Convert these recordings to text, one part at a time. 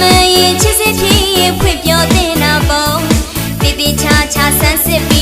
မန်ရင်ချစ်စစ်ဖြစ်ရင်ဖွင့်ပြောတင်တာပေါ့ပြပြချာချာဆန်းစစ်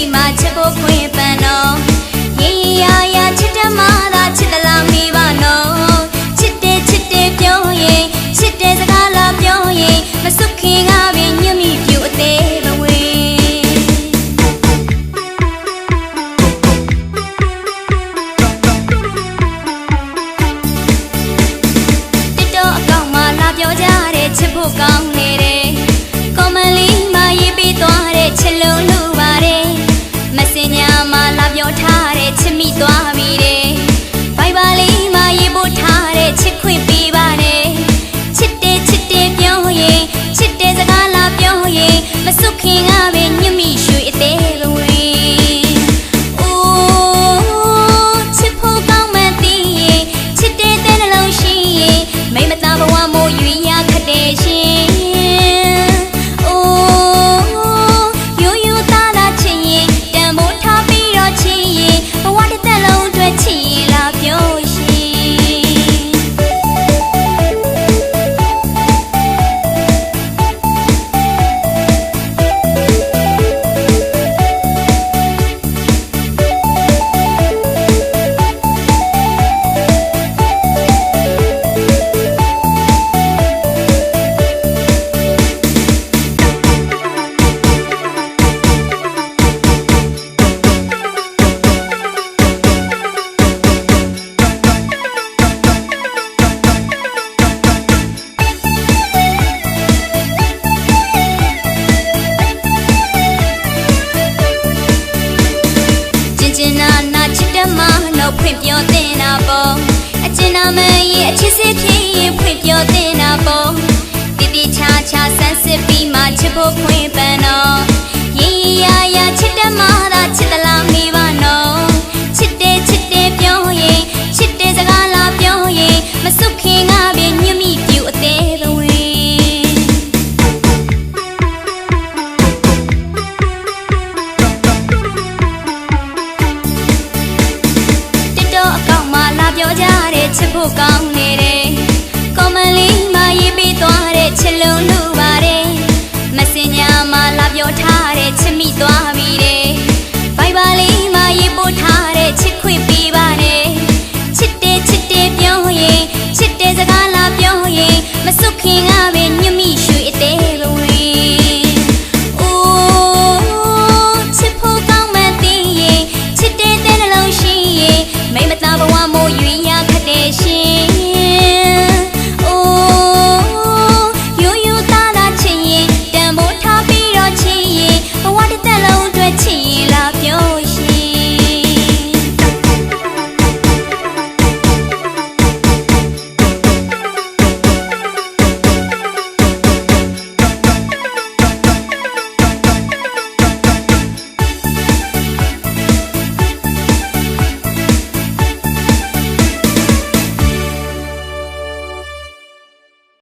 ဖွင့်ပြောတင်တာပေါ့အကျဉ်းနာမည်ရဲ့အချစ်စစ်ဖြစ်ရင်ဖွင့်ပြောတင်တာပေါ့ပြပြချာချာဆန်းစစ်ပြီးမှချစ်ဖို့ခွင့်ပန်တော့ရင်ရရချစ်တတ်မှာ တဲ့ချစ်ဖို့ကောင်းနေတယ်ကောမလီမရေးပြီးသွားတဲ့ချစ်လုံးလူပါတယ်မစင်ညာမှာလာပြောထားတဲ့ချစ်မိသွားပြီတဲ့